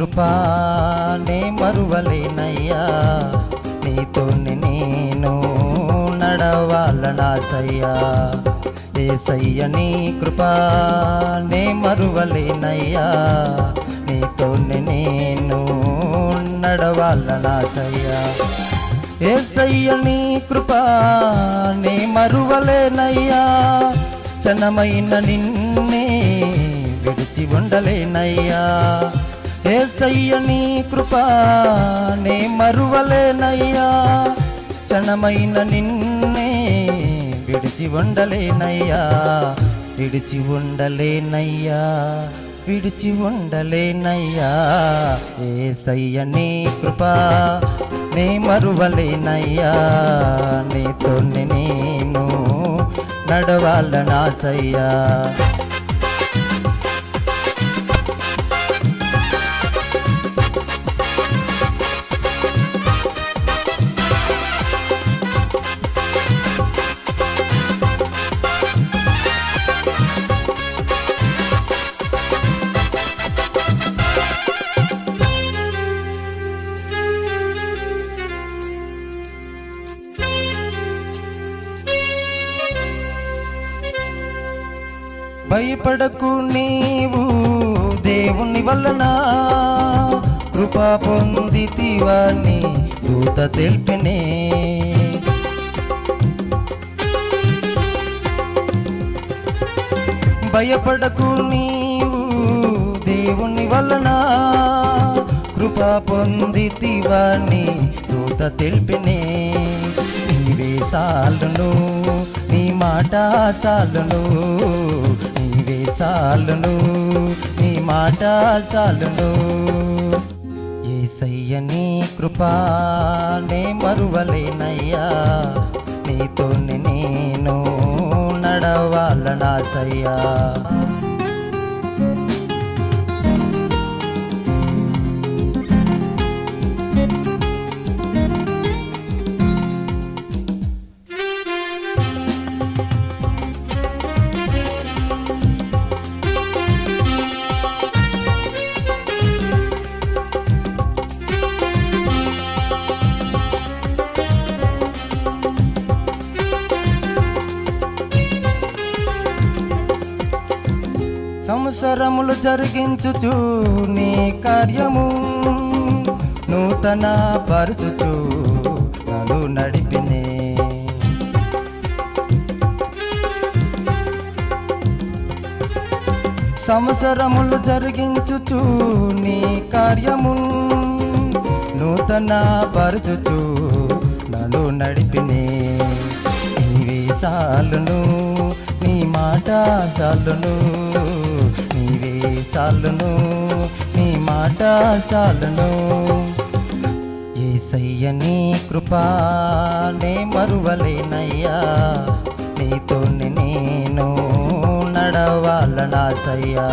కృపా నే మరువలేనయ్యా. నీతోని నేను నడవాలనాసయ్యా ఏసయ్య నీ కృపా నే మరువలేనయ్యా. నీతోని నేను నడవాలనాసయ్యా ఏసయ్య నీ కృపా నే మరువలేనయ్యా. క్షణమైన నిన్నే విడిచి ఉండలేనయ్యా. ఏసయ్య నీ కృపా నే మరువలేనయ్యా. క్షణమైన నిన్నే విడిచి ఉండలేనయ్యా. విడిచి ఉండలేనయ్యా. విడిచి ఉండలేనయ్యా. ఏసయ్య నీ కృపా నే మరువలేనయ్యా. నీతో నేను నడవాలనాసయ్యా భయపడకు నీవు దేవుని వలన. కృపా కృప పొందితివని దూత తెలిపినే. భయపడకు నీవు దేవుని వలన. కృపా కృప పొందితివని దూత తెలిపినే. నీవే సాలును నీ మాట చాలును. ఇది చాలును నీ మాట చాలును. ఏసయ్య నీ కృపా నే మరువలేనయ్యా. నీతో నేను నడవాలనాసయ్యా సంవత్సరములు జరిగించుచు నీ కార్యము నూతన పరుచుచు నడు నడిపినే. సంవత్సరములు జరిగించుచు నీ కార్యము నూతన పరుచుచు నన్ను నడిపినే. నీవే సాలును నీ మాట చాలును చాలును నీ మాట చాలును. ఏసయ్య నీ కృపా నే మరువలేనయ్యా. నీతో నేను నడవాలనాసయ్యా.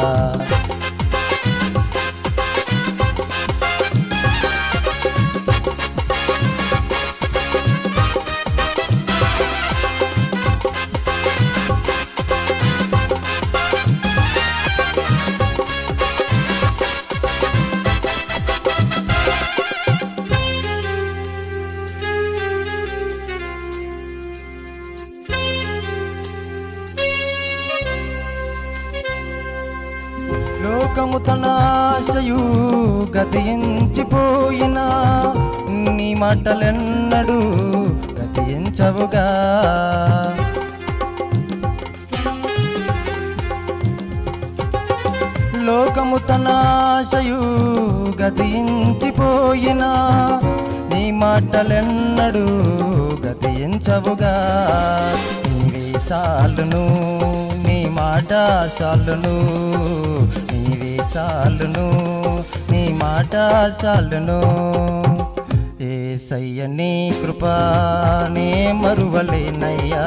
లోకము తన గతించిపోయినా నీ మాటలెన్నడు గతించవుగా. లోకము తనాశయు గతించిపోయినా నీ మాటలెన్నడు గతించవుగా. నీవే చాలును నీ మాట చాలును చాలును నీ మాట చాలును. ఏసయ్య నీ కృప నే మరువలేనయ్యా.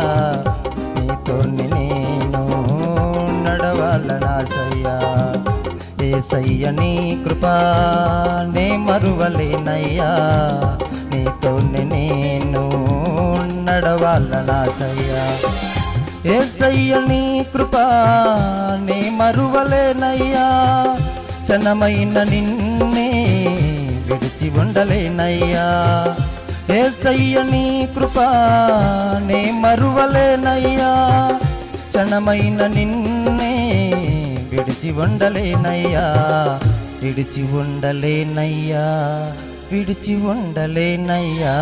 నీతో నేను నడవాలనాసయ్యా ఏసయ్య నీ కృప నే మరువలేనయ్యా. నీతో నేను నడవాలనాసయ్యా ఏసయ్య నీ కృపా నీ మరువలేనయ్యా. క్షణమైన నిన్నే విడిచి ఉండలేనయ్యా. ఏసయ్య నీ కృపా నీ మరువలేనయ్యా. క్షణమైన నిన్నే విడిచి ఉండలేనయ్యా. విడిచి ఉండలేనయ్యా. విడిచి ఉండలేనయ్యా.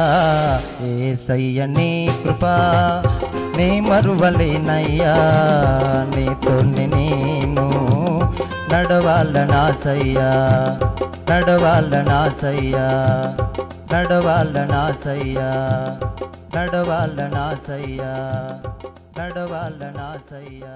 ఏసయ్య నీ కృపా నీ మరువలేనయ్యా నీతో నేను నడవాలనాసయ్యా నడవాలనాసయ్యా నడవాలనాసయ్యా నడవాలనాసయ్యా నడవాలనాసయ్యా